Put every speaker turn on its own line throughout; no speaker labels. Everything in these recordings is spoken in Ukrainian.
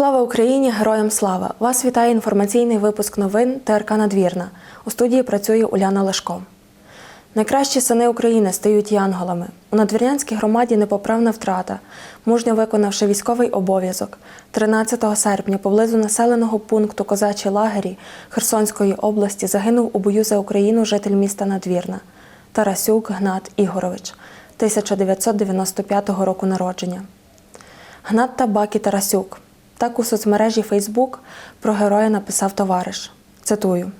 Слава Україні! Героям слава! Вас вітає інформаційний випуск новин ТРК Надвірна. У студії працює Уляна Лешко. Найкращі сини України стають янголами. У надвірнянській громаді непоправна втрата. Мужньо виконавши військовий обов'язок, 13 серпня поблизу населеного пункту Козачі лагері Херсонської області загинув у бою за Україну житель міста Надвірна Тарасюк Гнат Ігорович, 1995 року народження. Гнат Табак і Тарасюк. Так у соцмережі Фейсбук про героя написав товариш. Цитую.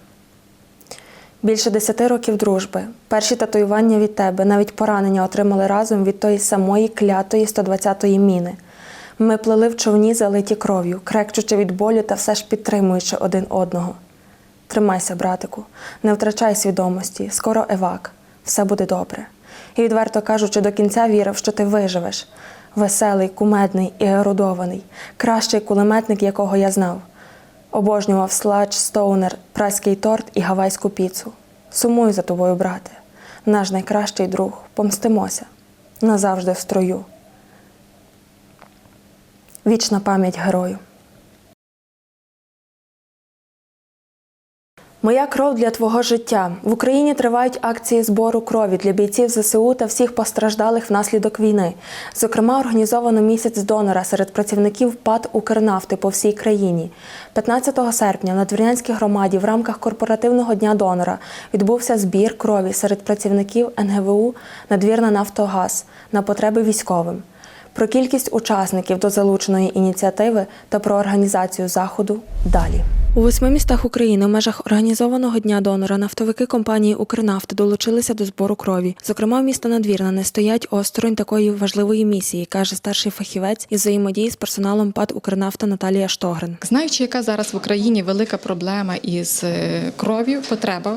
Більше десяти років дружби. Перші татуювання від тебе, навіть поранення отримали разом від тої самої клятої 120-ї міни. Ми плели в човні, залиті кров'ю, крекчучи від болю та все ж підтримуючи один одного. Тримайся, братику, не втрачай свідомості, скоро евак, все буде добре. І відверто кажучи, до кінця вірив, що ти виживеш. Веселий, кумедний і ерудований, кращий кулеметник, якого я знав. Обожнював сладж, стоунер, праський торт і гавайську піцу. Сумую за тобою, брате. Наш найкращий друг. Помстимося. Назавжди в строю. Вічна пам'ять герою. Моя кров для твого життя. В Україні тривають акції збору крові для бійців ЗСУ та всіх постраждалих внаслідок війни. Зокрема, організовано місяць донора серед працівників ПАД Укрнафти по всій країні. 15 серпня на Двірнянській громаді в рамках корпоративного дня донора відбувся збір крові серед працівників НГВУ Надвірна Нафтогаз на потреби військовим. Про кількість учасників до залученої ініціативи та про організацію заходу далі. У восьми містах України в межах організованого дня донора нафтовики компанії Укрнафти долучилися до збору крові. Зокрема, в місто Надвірна не стоять осторонь такої важливої місії, каже старший фахівець із взаємодії з персоналом ПАД Укрнафта Наталія Штогрин.
Знаючи, яка зараз в Україні велика проблема із е, кров'ю, потреба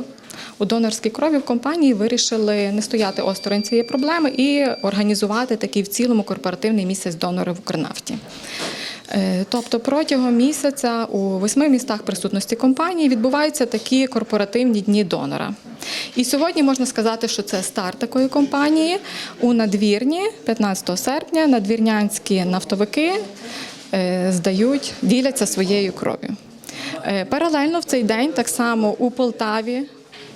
у донорській крові в компанії вирішили не стояти осторонь цієї проблеми і організувати такий в цілому корпоративний місяць донора в Укрнафті. Е, Тобто протягом місяця у восьми містах присутності компанії відбуваються такі корпоративні дні донора. І сьогодні можна сказати, що це старт такої компанії у надвірні 15 серпня. Надвірнянські нафтовики е, здають, діляться своєю кров'ю. Е, Паралельно в цей день так само у Полтаві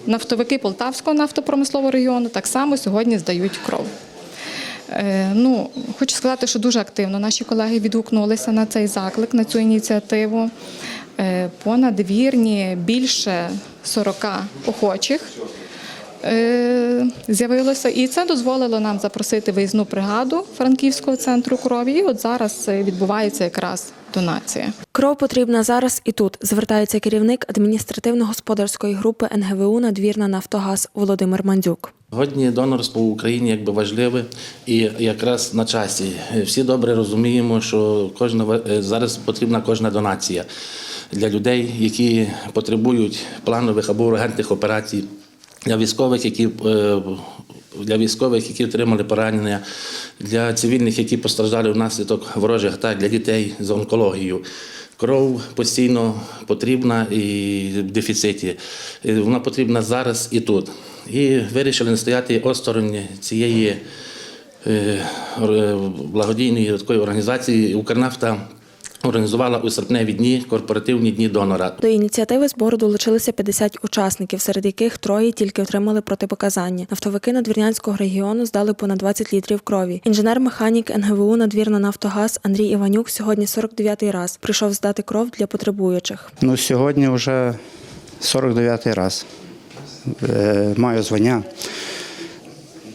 нафтовики Полтавського нафтопромислового регіону так само сьогодні здають кров. Е, Ну, хочу сказати, що дуже активно наші колеги відгукнулися на цей заклик, на цю ініціативу. Е, По надвірні більше 40 охочих е, з'явилося, і це дозволило нам запросити виїзну бригаду Франківського центру крові. І от зараз відбувається якраз донація.
Кров потрібна зараз і тут. Звертається керівник адміністративно-господарської групи НГВУ Надвірна Нафтогаз Володимир Мандзюк.
Сьогодні донорство в Україні якби важливе і якраз на часі. Всі добре розуміємо, що кожна е, зараз потрібна кожна донація для людей, які потребують планових або ургентних операцій, для військових, які е, для військових, які отримали поранення, для цивільних, які постраждали внаслідок ворожих атак, для дітей з онкологією. Кров постійно потрібна і в дефіциті. Вона потрібна зараз і тут. І вирішили не стояти осторонь цієї е, благодійної такої організації Укрнафта організувала у серпневі дні корпоративні дні донора.
До ініціативи збору долучилися 50 учасників, серед яких троє тільки отримали протипоказання. Нафтовики Надвірнянського регіону здали понад 20 літрів крові. Інженер-механік НГВУ Надвірна Нафтогаз Андрій Іванюк сьогодні 49-й раз прийшов здати кров для потребуючих.
Ну, сьогодні вже 49-й раз. Е, Маю звання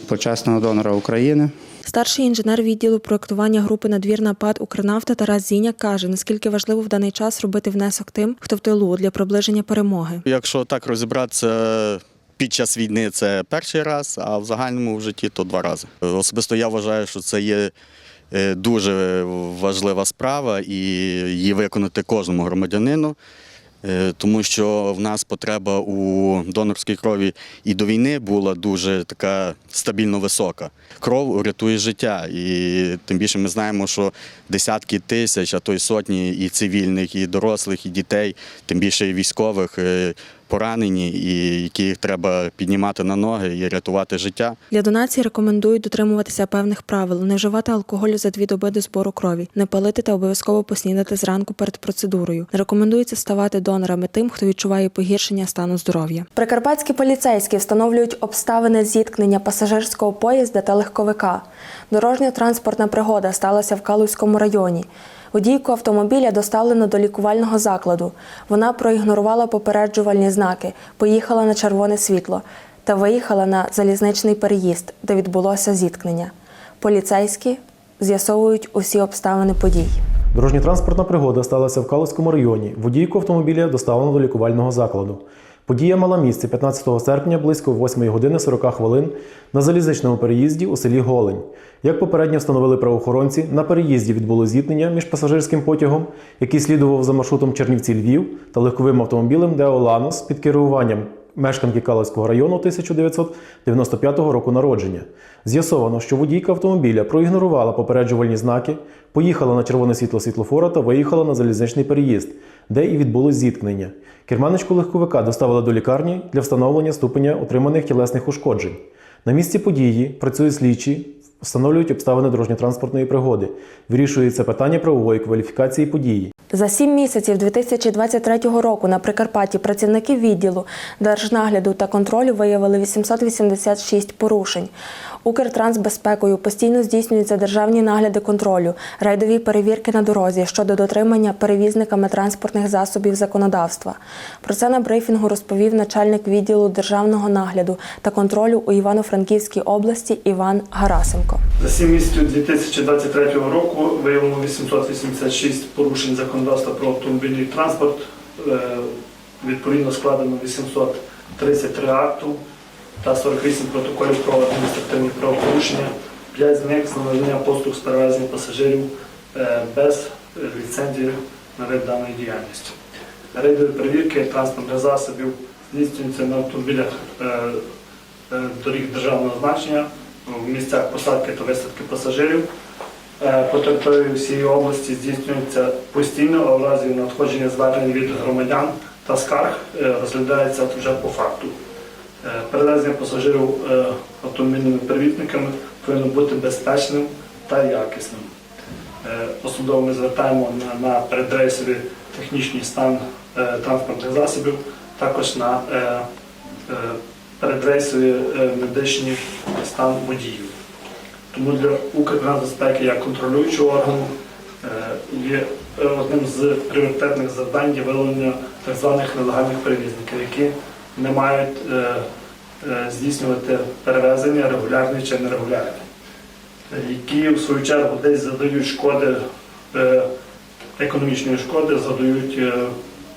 почесного донора України.
Старший інженер відділу проектування групи надвірна ПАД Укрнафта Тарас Зіняк каже, наскільки важливо в даний час робити внесок тим, хто в тилу для приближення перемоги.
Якщо так розібратися, під час війни це перший раз, а в загальному в житті то два рази. Особисто я вважаю, що це є е, дуже важлива справа і її виконати кожному громадянину. Е, Тому що в нас потреба у донорській крові і до війни була дуже така стабільно висока. Кров рятує життя, і тим більше ми знаємо, що десятки тисяч, а то й сотні і цивільних, і дорослих, і дітей, тим більше і військових е, поранені, і яких треба піднімати на ноги і рятувати життя.
Для донації рекомендують дотримуватися певних правил, не вживати алкоголю за дві доби до збору крові, не палити та обов'язково поснідати зранку перед процедурою. Не рекомендується ставати донорами тим, хто відчуває погіршення стану здоров'я. Прикарпатські поліцейські встановлюють обставини зіткнення пасажирського поїзда та легковика. Дорожньо-транспортна пригода сталася в Калузькому районі. Водійку автомобіля доставлено до лікувального закладу. Вона проігнорувала попереджувальні знаки, поїхала на червоне світло та виїхала на залізничний переїзд, де відбулося зіткнення. Поліцейські з'ясовують усі обставини подій.
Дорожньо-транспортна пригода сталася в Калузькому районі. Водійку автомобіля доставлено до лікувального закладу. Подія мала місце 15 серпня близько 8 години 40 хвилин на залізничному переїзді у селі Голень. Як попередньо встановили правоохоронці, на переїзді відбуло зіткнення між пасажирським потягом, який слідував за маршрутом Чернівці-Львів, та легковим автомобілем Део Ланос під керуванням мешканки Калузького району 1995 року народження. З'ясовано, що водійка автомобіля проігнорувала попереджувальні знаки, поїхала на червоне світло світлофора та виїхала на залізничний переїзд, де і відбулось зіткнення. Керманичку легковика доставили до лікарні для встановлення ступеня отриманих тілесних ушкоджень. На місці події працюють слідчі, встановлюють обставини дорожньо-транспортної пригоди. Вирішується питання правової кваліфікації події.
За сім місяців 2023 року на Прикарпатті працівники відділу держнагляду та контролю виявили 886 порушень. Укртрансбезпекою постійно здійснюються державні нагляди контролю, рейдові перевірки на дорозі щодо дотримання перевізниками транспортних засобів законодавства. Про це на брифінгу розповів начальник відділу державного нагляду та контролю у Івано-Франківській області Іван Гарасенко.
За 7 місяців 2023 року виявлено 886 порушень законодавства про автомобільний транспорт. Е, Відповідно складено 833 акту та 48 протоколів про адміністративні правопорушення. 5 з них з надання послуг з перевезення пасажирів е, без е, ліцензії на вид даної діяльності. Рейдові перевірки транспортних засобів здійснюються на автомобілях е, доріг державного значення в місцях посадки та висадки пасажирів. По території всієї області здійснюється постійно, а в разі надходження звернень від громадян та скарг розглядається вже по факту. Перевезення пасажирів е, автомобільними перевізниками повинно бути безпечним та якісним. Е, Особливо ми звертаємо на, передрейсовий технічний стан е, транспортних засобів, також на передрейсовий медичний стан водіїв. Тому для Укртрансбезпеки як контролюючого органу є одним з пріоритетних завдань є виявлення так званих нелегальних перевізників, які не мають здійснювати перевезення регулярні чи нерегулярні, е, які в свою чергу десь задають шкоди, е, економічної шкоди, задають е,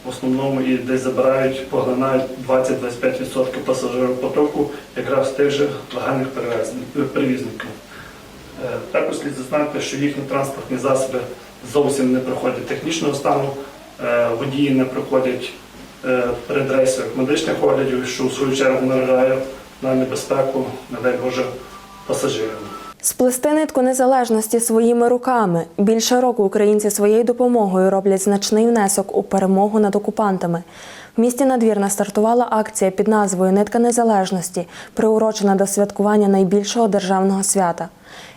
в основному і десь забирають, поглинають 20-25% пасажиропотоку якраз тих же легальних перевізників. Е, Також слід зазначити, що їхні транспортні засоби зовсім не проходять технічного стану, е, водії не проходять е, передрейсових медичних оглядів, що в свою чергу наражає на небезпеку, не дай Боже, пасажирів.
Сплести нитку незалежності своїми руками. Більше року українці своєю допомогою роблять значний внесок у перемогу над окупантами. В місті Надвірна стартувала акція під назвою Нитка незалежності, приурочена до святкування найбільшого державного свята.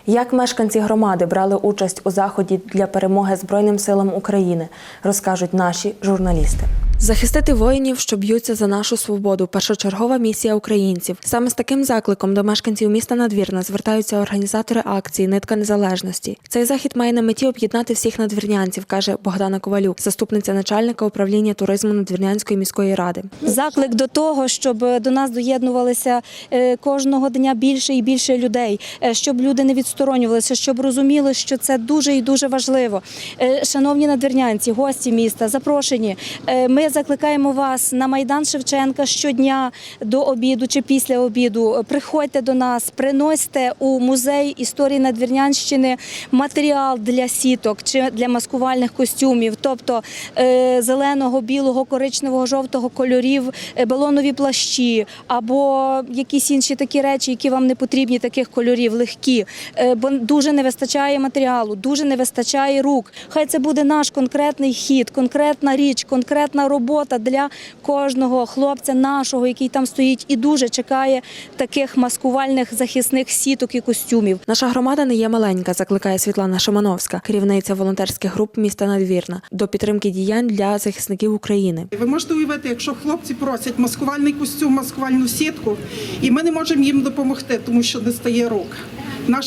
Як мешканці громади брали участь у заході для перемоги Збройним силам України, розкажуть наші журналісти. Захистити воїнів, що б'ються за нашу свободу, першочергова місія українців. Саме з таким закликом до мешканців міста Надвірна звертаються організатори акції Нитка незалежності. Цей захід має на меті об'єднати всіх надвірнянців, каже Богдана Ковалюк, заступниця начальника управління туризму Надвірнянської міської ради.
Заклик до того, щоб до нас доєднувалися е, кожного дня більше і більше людей, е, щоб люди не відсторонювалися, щоб розуміли, що це дуже і дуже важливо. Е, Шановні надвірнянці, гості міста, запрошені. Е, Ми закликаємо вас на майдан Шевченка щодня до обіду чи після обіду. Приходьте до нас, приносьте у музей історії Надвірнянщини матеріал для сіток чи для маскувальних костюмів, тобто е, зеленого, білого, коричневого, жовтого кольорів, балонові плащі або якісь інші такі речі, які вам не потрібні таких кольорів, легкі. Е, Бо дуже не вистачає матеріалу, дуже не вистачає рук. Хай це буде наш конкретний хід, конкретна річ, конкретна робота. для кожного хлопця нашого, який там стоїть і дуже чекає таких маскувальних захисних сіток і костюмів.
Наша громада не є маленька, закликає Світлана Шимановська, керівниця волонтерських груп міста Надвірна, до підтримки діянь для захисників України.
Ви можете уявити, якщо хлопці просять маскувальний костюм, маскувальну сітку, і ми не можемо їм допомогти, тому що не стає рук.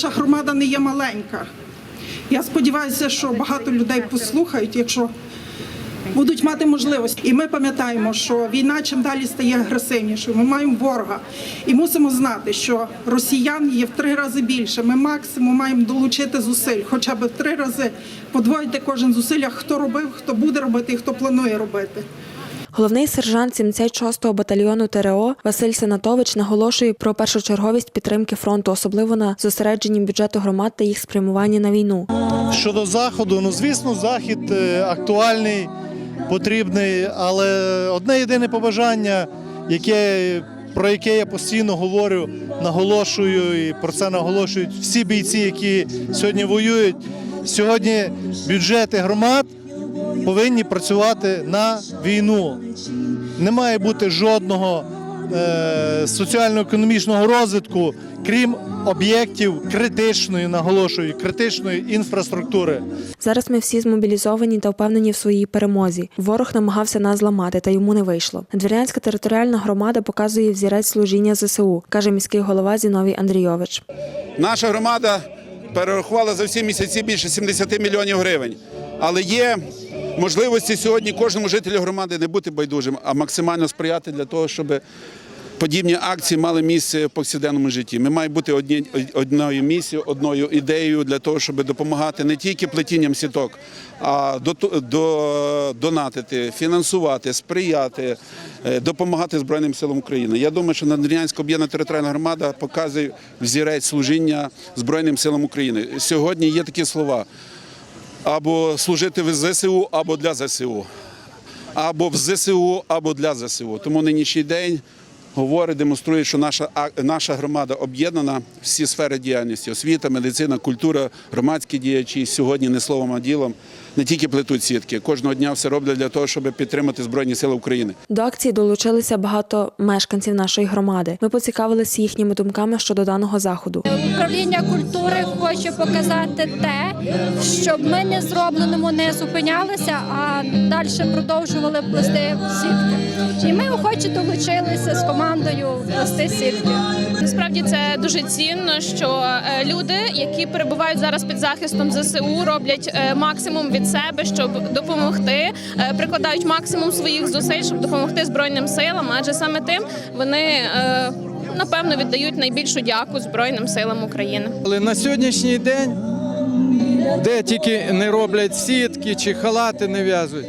Наша громада не є маленька. Я сподіваюся, що багато людей послухають, якщо будуть мати можливість. І ми пам'ятаємо, що війна чим далі стає агресивнішою. Ми маємо ворога і мусимо знати, що росіян є в три рази більше. Ми максимум маємо долучити зусиль, хоча б в три рази подвоїти кожен зусилля, хто робив, хто буде робити і хто планує робити.
Головний сержант 76-го батальйону ТРО Василь Сенатович наголошує про першочерговість підтримки фронту, особливо на зосередженні бюджету громад та їх спрямуванні на війну.
Щодо заходу, ну звісно, захід е, актуальний, потрібний, але одне єдине побажання, яке, про яке я постійно говорю, наголошую, і про це наголошують всі бійці, які сьогодні воюють. Сьогодні бюджети громад повинні працювати на війну. Не має бути жодного е, соціально-економічного розвитку, крім об'єктів критичної, наголошую, критичної інфраструктури.
Зараз ми всі змобілізовані та впевнені в своїй перемозі. Ворог намагався нас зламати, та йому не вийшло. Надвірнянська територіальна громада показує взірець служіння ЗСУ, каже міський голова Зіновій Андрійович.
Наша громада перерахувала за всі місяці більше 70 мільйонів гривень. Але є можливості сьогодні кожному жителю громади не бути байдужим, а максимально сприяти для того, щоб подібні акції мали місце в повсякденному житті. Ми маємо бути одні, одною місією, одною ідеєю для того, щоб допомагати не тільки плетінням сіток, а до, до, донатити, фінансувати, сприяти, е, допомагати Збройним силам України. Я думаю, що Надвірнянська об'єднана територіальна громада показує взірець служіння Збройним силам України. Сьогодні є такі слова: або служити в ЗСУ, або для ЗСУ, або в ЗСУ, або для ЗСУ. Тому нинішній день говорить, демонструє, що наша, наша громада об'єднана всі сфери діяльності: освіта, медицина, культура, громадські діячі. Сьогодні не словом, а ділом не тільки плетуть сітки. Кожного дня все роблять для того, щоб підтримати Збройні Сили України.
До акції долучилися багато мешканців нашої громади. Ми поцікавилися їхніми думками щодо даного заходу.
Управління культури хоче показати те, щоб ми не зробленому не зупинялися, а далі продовжували плести сітки. І ми охоче долучилися з командою плести сітки.
Насправді це дуже цінно, що е, люди, які перебувають зараз під захистом ЗСУ, роблять е, максимум від себе, щоб допомогти, е, прикладають максимум своїх зусиль, щоб допомогти збройним силам, адже саме тим вони е, напевно віддають найбільшу дяку Збройним силам України.
Але на сьогоднішній день, де тільки не роблять сітки чи халати не в'язують,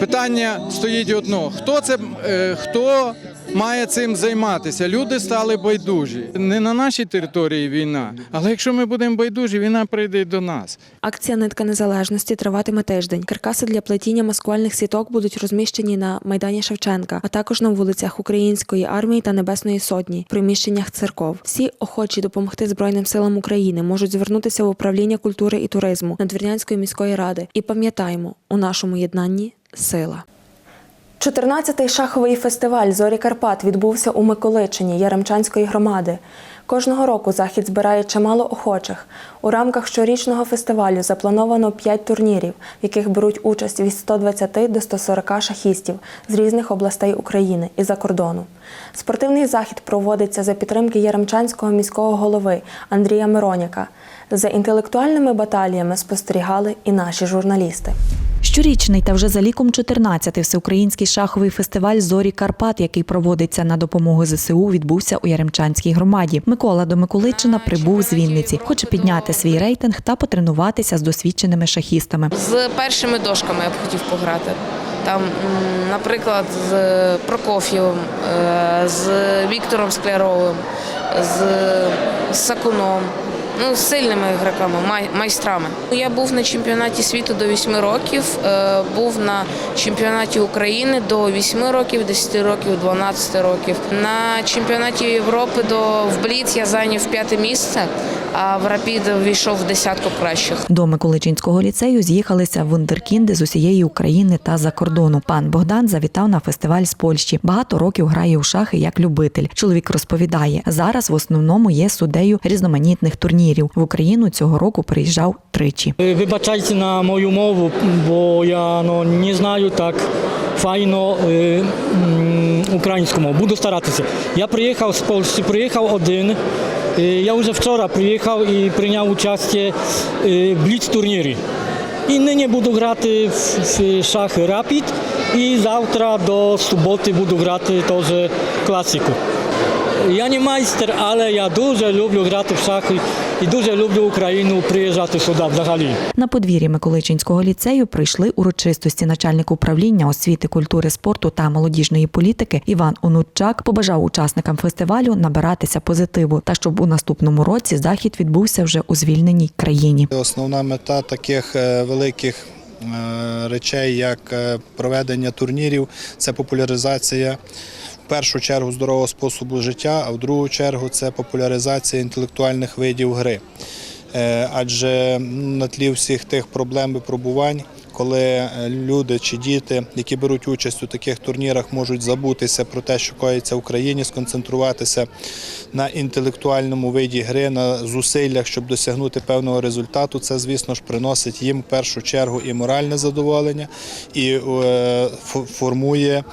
питання стоїть одно: хто це е, хто має цим займатися? Люди стали байдужі. Не на нашій території війна, але якщо ми будемо байдужі, війна прийде і до нас.
Акція Нитка незалежності триватиме тиждень. Каркаси для плетіння маскувальних сіток будуть розміщені на майдані Шевченка, а також на вулицях Української армії та Небесної Сотні, приміщеннях церков. Всі охочі допомогти Збройним силам України можуть звернутися в управління культури і туризму Надвірнянської міської ради. І пам'ятаємо, у нашому єднанні сила. 14-й шаховий фестиваль Зорі Карпат відбувся у Миколичині Яремчанської громади. Кожного року захід збирає чимало охочих. У рамках щорічного фестивалю заплановано 5 турнірів, в яких беруть участь від 120 до 140 шахістів з різних областей України і за кордону. Спортивний захід проводиться за підтримки Яремчанського міського голови Андрія Мироняка. За інтелектуальними баталіями спостерігали і наші журналісти.
Щорічний та вже за ліком 14-й всеукраїнський шаховий фестиваль Зорі Карпат, який проводиться на допомогу ЗСУ, відбувся у Яремчанській громаді. Микола до Миколичина прибув з Вінниці, хоче підняти свій рейтинг та потренуватися з досвідченими шахістами.
З першими дошками я б хотів пограти. Там, наприклад, з Прокоф'євим, е, з Віктором Скляровим, з Сакуном. Ну, сильними ігроками, май- майстрами. Я був на чемпіонаті світу до 8 років, е, був на чемпіонаті України до 8 років, 10 років, 12 років. На чемпіонаті Європи до в Бліц я зайняв п'яте місце, а в Рапід війшов в десятку кращих.
До Миколичинського ліцею з'їхалися вундеркінди з усієї України та за кордону. Пан Богдан завітав на фестиваль з Польщі. Багато років грає у шахи як любитель. Чоловік розповідає, зараз в основному є суддею різноманітних турнірів. В Україну цього року приїжджав тричі.
Вибачайте на мою мову, бо я ну, не знаю так файно е, мову. Буду старатися. Я приїхав з Польщі, приїхав один. Е, Я вже вчора приїхав і прийняв участь е, в бліц-турнірі. І нині буду грати в, шахи Rapid і завтра до суботи буду грати теж класику. Я не майстер, але я дуже люблю грати в шахи і дуже люблю Україну приїжджати сюди взагалі.
На подвір'ї Миколичинського ліцею прийшли урочистості начальник управління освіти, культури, спорту та молодіжної політики Іван Онучак побажав учасникам фестивалю набиратися позитиву та щоб у наступному році захід відбувся вже у звільненій країні.
Основна мета таких е, великих е, речей, як е, проведення турнірів, це популяризація. Першу чергу здорового способу життя, а в другу чергу це популяризація інтелектуальних видів гри. Е, Адже на тлі всіх тих проблем і пробувань, коли е, люди чи діти, які беруть участь у таких турнірах, можуть забутися про те, що коїться в Україні, сконцентруватися на інтелектуальному виді гри, на зусиллях, щоб досягнути певного результату, це, звісно ж, приносить їм в першу чергу і моральне задоволення, і е, формує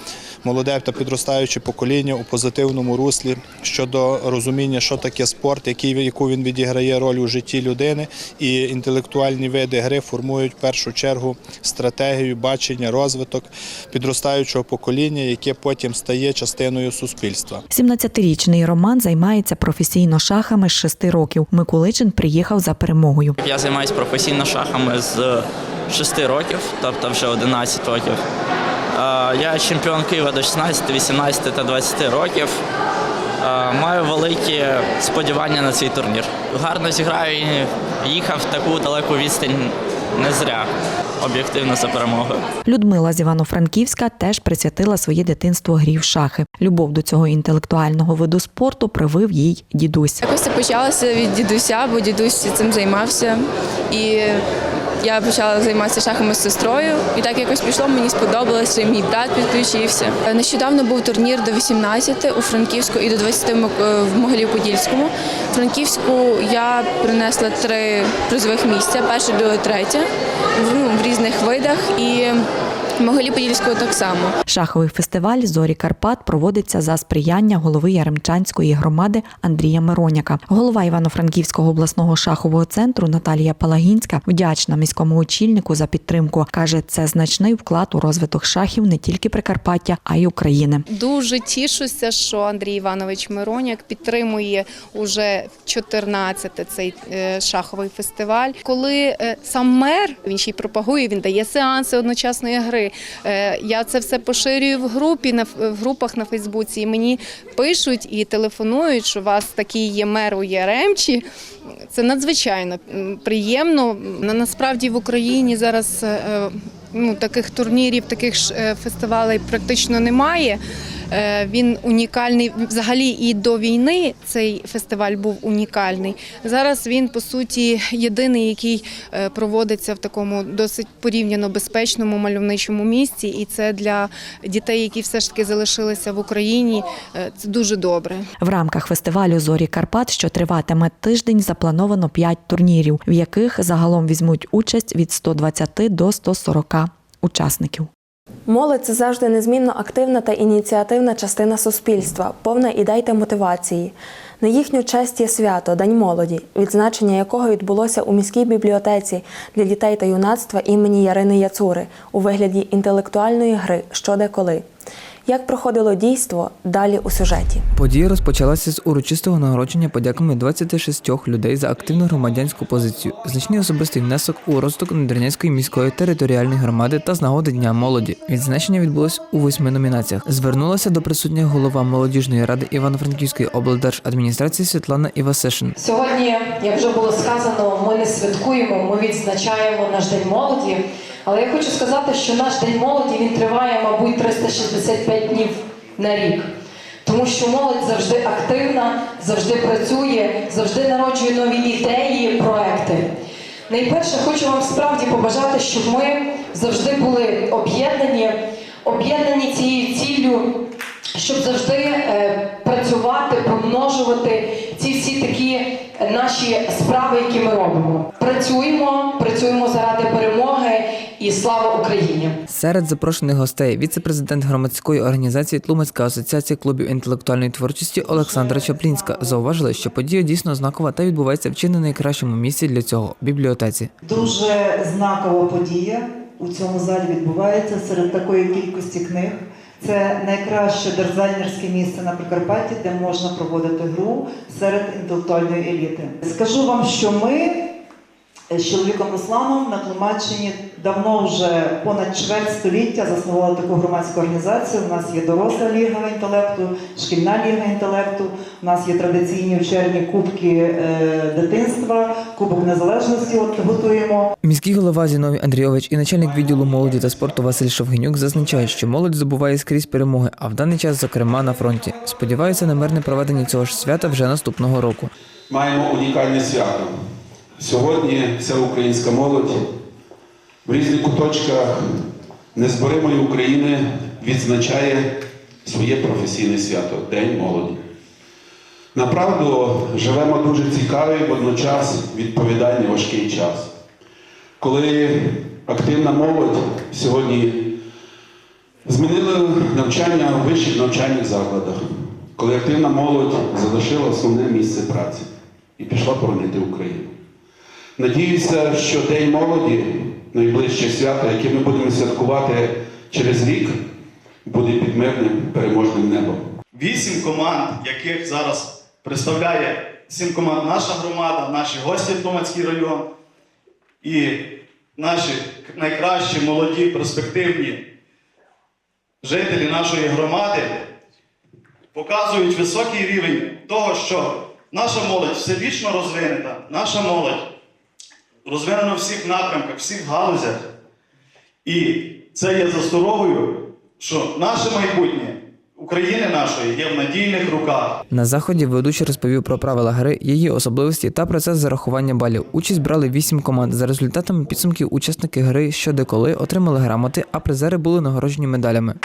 молоде та підростаюче покоління у позитивному руслі щодо розуміння, що таке спорт, який, яку він відіграє роль у житті людини, і інтелектуальні види гри формують в першу чергу стратегію, бачення, розвиток підростаючого покоління, яке потім стає частиною суспільства.
17-річний Роман займається професійно шахами з 6 років. Миколичин приїхав за перемогою.
Я займаюся професійно шахами з 6 років, тобто вже 11 років. Е, Я чемпіон Києва до 16, 18 та 20 років. Е, Маю великі сподівання на цей турнір. Гарно зіграю і їхав таку далеку відстань не зря. Об'єктивно за перемогою.
Людмила з Івано-Франківська теж присвятила своє дитинство грі в шахи. Любов до цього інтелектуального виду спорту привив їй дідусь.
Якось це почалося від дідуся, бо дідусь цим займався. І я почала займатися шахами з сестрою. І так якось пішло, мені сподобалося, мій брат підключився. Нещодавно був турнір до 18 у Франківську і до 20 в в Могилів-Подільському. В Франківську я принесла три призових місця, перше, друге, третє в, ну, в різних видах. І в Могилів-Подільського так само.
Шаховий фестиваль Зорі Карпат проводиться за сприяння голови Яремчанської громади Андрія Мироняка. Голова Івано-Франківського обласного шахового центру Наталія Палагінська вдячна міському очільнику за підтримку. каже, це значний вклад у розвиток шахів не тільки Прикарпаття, а й України.
Дуже тішуся, що Андрій Іванович Мироняк підтримує уже 14 цей е, шаховий фестиваль. Коли е, сам мер він ще й пропагує, він дає сеанси одночасної гри. Е, Я це все поширюю в групі в групах на Фейсбуці. І мені пишуть і телефонують, що у вас такий є мер у Яремчі. Це надзвичайно приємно. Насправді в Україні зараз е, ну, таких турнірів, таких е, фестивалей практично немає. Е, Він унікальний взагалі і до війни цей фестиваль був унікальний. Зараз він по суті єдиний, який е, проводиться в такому досить порівняно безпечному мальовничому місці, і це для дітей, які все ж таки залишилися в Україні. е, Це дуже добре.
В рамках фестивалю Зорі Карпат, що триватиме тиждень, заплановано 5 турнірів, в яких загалом візьмуть участь від 120 до 140 учасників.
Молодь це завжди незмінно активна та ініціативна частина суспільства, повна ідей та мотивації. На їхню честь є свято День молоді, відзначення якого відбулося у міській бібліотеці для дітей та юнацтва імені Ярини Яцури у вигляді інтелектуальної гри що де коли. Як проходило дійство далі у сюжеті?
Подія розпочалася з урочистого нагородження подяками 26 людей за активну громадянську позицію, значний особистий внесок у розвиток Надвірнянської міської територіальної громади та з нагоди Дня молоді. Відзначення відбулось у восьми номінаціях. Звернулася до присутніх голова молодіжної ради Івано-Франківської облдержадміністрації Світлана Івасишин.
Сьогодні, як вже було сказано, ми не святкуємо, ми відзначаємо наш день молоді. Але я хочу сказати, що наш день молоді він триває, мабуть, 365 днів на рік. Тому що молодь завжди активна, завжди працює, завжди народжує нові ідеї, проекти. Найперше, хочу вам справді побажати, щоб ми завжди були об'єднані, об'єднані цією ціллю, щоб завжди е, працювати, помножувати ці всі такі наші справи, які ми робимо. Працюємо, працюємо заради перемоги і слава Україні!
Серед запрошених гостей віце-президент громадської організації Тлумацька асоціація клубів інтелектуальної творчості Олександра Чаплінська зауважила, що подія дійсно знакова та відбувається в чи не найкращому місці для цього бібліотеці.
Дуже знакова подія у цьому залі відбувається серед такої кількості книг. Це найкраще дизайнерське місце на Прикарпатті, де можна проводити гру серед інтелектуальної еліти. Скажу вам, що ми з чоловіком Русланом на Тлумаччині давно вже понад чверть століття заснували таку громадську організацію. У нас є доросла ліга інтелекту, шкільна ліга інтелекту. У нас є традиційні вечірні кубки е, дитинства, кубок незалежності. От готуємо.
Міський голова Зіновій Андрійович і начальник відділу молоді та спорту Василь Шовгенюк зазначають, що молодь здобуває скрізь перемоги, а в даний час, зокрема, на фронті. Сподіваються на мирне проведення цього ж свята вже наступного року.
Маємо унікальне свято. Сьогодні вся українська молодь в різних куточках незборимої України відзначає своє професійне свято День молоді. Направду живемо дуже цікавий, водночас відповідальний важкий час. Коли активна молодь сьогодні змінила навчання в вищих навчальних закладах, коли активна молодь залишила основне місце праці і пішла боронити Україну. Надіюся, що День молоді, найближче свято, яке ми будемо святкувати через рік, буде під мирним переможним небом.
Вісім команд, яких зараз представляє сім команд наша громада, наші гості Томацький район і наші найкращі молоді, перспективні жителі нашої громади показують високий рівень того, що наша молодь всебічно розвинена, наша молодь розвинена в всіх напрямках, всіх галузях. І це є засторогою, що наше майбутнє України нашої є в надійних руках.
На заході ведучий розповів про правила гри, її особливості та процес зарахування балів. Участь брали вісім команд. За результатами підсумків учасники гри що де коли отримали грамоти, а призери були нагороджені медалями.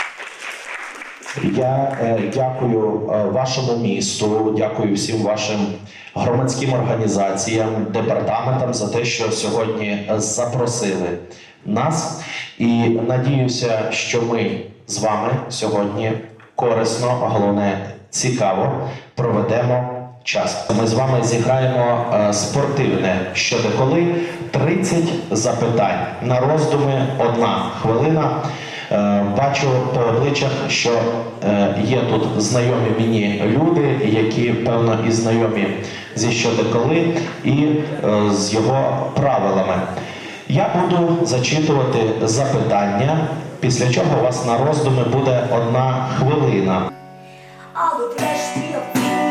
Я е, дякую е, вашому місту, дякую всім вашим громадським організаціям, департаментам за те, що сьогодні запросили нас. І надіюся, що ми з вами сьогодні корисно, а головне цікаво проведемо час. Ми з вами зіграємо е, спортивне щодеколи 30 запитань на роздуми одна хвилина. Е, Бачу по обличчях, що е, є тут знайомі мені люди, які певно і знайомі зі щодеколи і е, з його правилами. Я буду зачитувати запитання, після чого у вас на роздуми буде одна хвилина.
Але врешті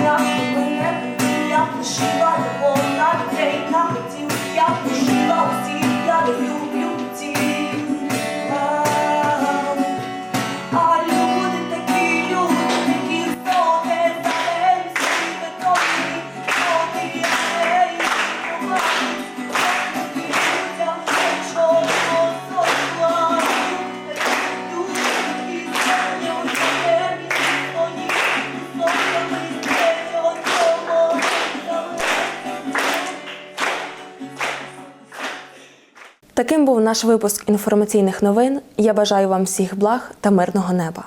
я мене я лишила його на людей на
Таким був наш випуск інформаційних новин. Я бажаю вам всіх благ та мирного неба.